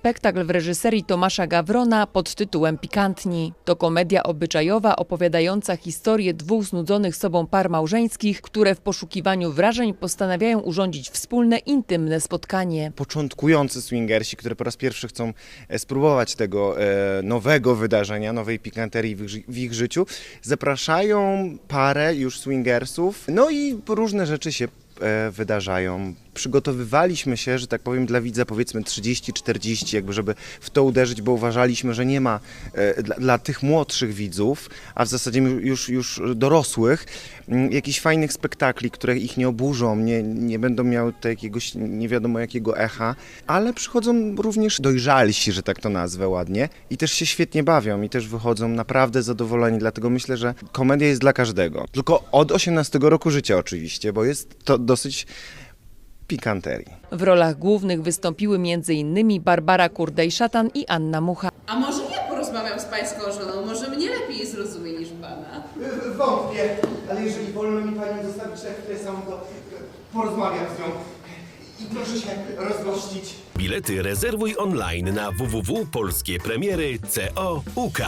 Spektakl w reżyserii Tomasza Gawrona pod tytułem Pikantni. To komedia obyczajowa opowiadająca historię dwóch znudzonych sobą par małżeńskich, które w poszukiwaniu wrażeń postanawiają urządzić wspólne, intymne spotkanie. początkujący swingersi, które po raz pierwszy chcą e, spróbować tego e, nowego wydarzenia, nowej pikanterii w ich, życiu, zapraszają parę już swingersów, no i różne rzeczy się wydarzają. Przygotowywaliśmy się, że tak powiem, dla widza powiedzmy 30-40, jakby żeby w to uderzyć, bo uważaliśmy, że nie ma e, dla, dla tych młodszych widzów, a w zasadzie już, już dorosłych, m, jakichś fajnych spektakli, które ich nie oburzą, nie, nie będą miały tutaj jakiegoś nie wiadomo jakiego echa, ale przychodzą również dojrzalsi, że tak to nazwę ładnie, i też się świetnie bawią i też wychodzą naprawdę zadowoleni, dlatego myślę, że komedia jest dla każdego. Tylko od 18 roku życia oczywiście, bo jest to dosyć pikanterii. W rolach głównych wystąpiły m.in. Barbara Kurdej-Szatan i Anna Mucha. A może ja porozmawiam z pańską żoną? Może mnie lepiej zrozumie niż pana? Wątpię, ale jeżeli wolno mi Pani zostawić tak tutaj samą, to porozmawiam z nią. I proszę się rozgościć. Bilety rezerwuj online na www.polskiepremiery.co.uk.